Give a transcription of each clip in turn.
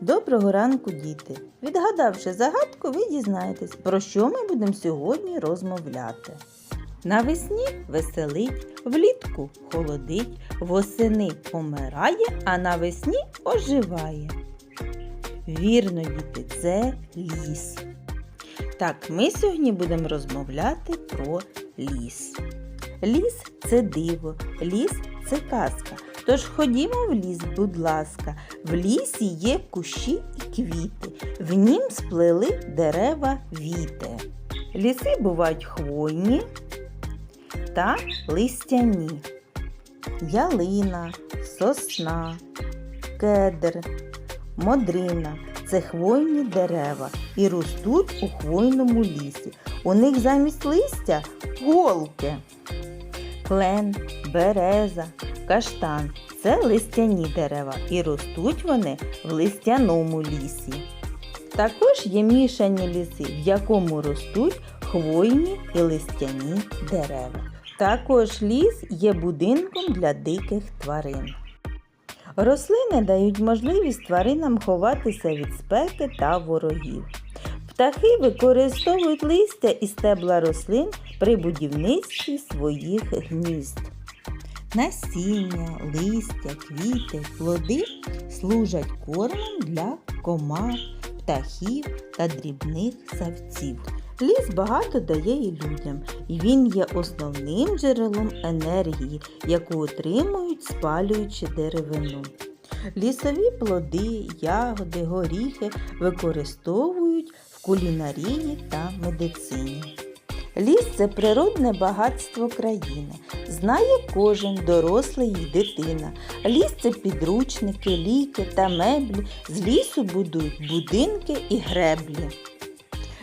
Доброго ранку, діти! Відгадавши загадку, ви дізнаєтесь, про що ми будемо сьогодні розмовляти. Навесні веселить, влітку холодить, восени помирає, а навесні оживає. Вірно, діти, це ліс. Так, ми сьогодні будемо розмовляти про ліс. Ліс це диво, ліс це казка. Тож ходімо в ліс, будь ласка. В лісі є кущі і квіти, в нім сплели дерева віти. Ліси бувають хвойні та листяні. Ялина, сосна, кедр, модрина це хвойні дерева і ростуть у хвойному лісі. У них замість листя голки. Клен, береза, каштан це листяні дерева і ростуть вони в листяному лісі. Також є мішані ліси, в якому ростуть хвойні і листяні дерева. Також ліс є будинком для диких тварин. Рослини дають можливість тваринам ховатися від спеки та ворогів. Птахи використовують листя і стебла рослин при будівництві своїх гнізд. Насіння, листя, квіти, плоди служать кормом для комах, птахів та дрібних савців. Ліс багато дає і людям, і він є основним джерелом енергії, яку отримують, спалюючи деревину. Лісові плоди, ягоди, горіхи використовують в кулінарії та медицині. Ліс це природне багатство країни. Знає кожен дорослий і дитина. Ліс це підручники, ліки та меблі. З лісу будують будинки і греблі.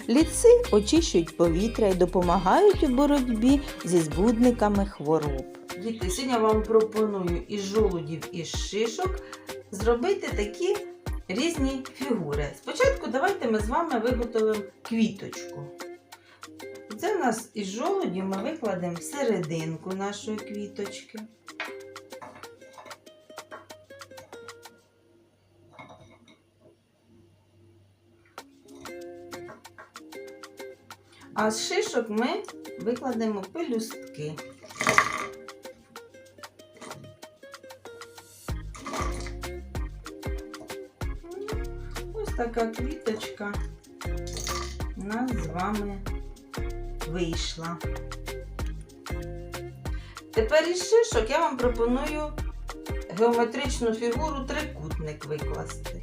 Ліси очищують повітря і допомагають у боротьбі зі збудниками хвороб. Діти, сьогодні вам пропоную із жолудів і шишок зробити такі різні фігури. Спочатку давайте ми з вами виготовимо квіточку. Це в нас із жолудів ми викладемо серединку нашої квіточки. А з шишок ми викладемо пелюстки. Ось така квіточка у нас з вами вийшла. Тепер із шишок я вам пропоную геометричну фігуру трикутник викласти.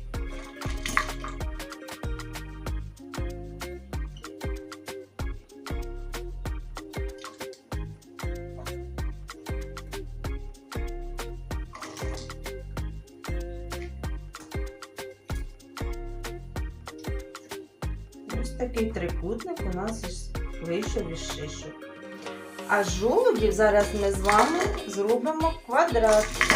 Ось такий трикутник у нас вийшов із. А жолудів зараз ми з вами зробимо квадрат.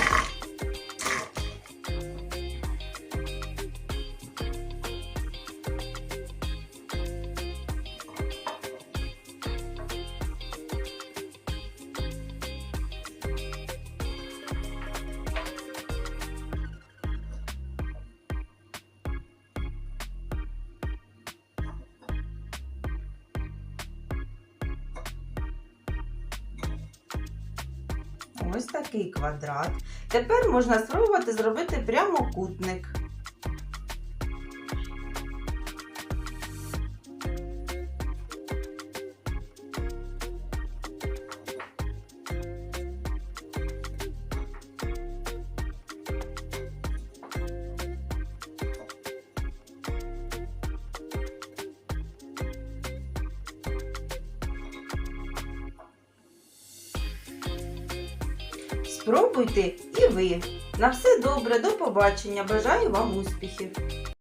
Ось такий квадрат. Тепер можна спробувати зробити прямокутник. Спробуйте і ви. На все добре, до побачення. Бажаю вам успіхів!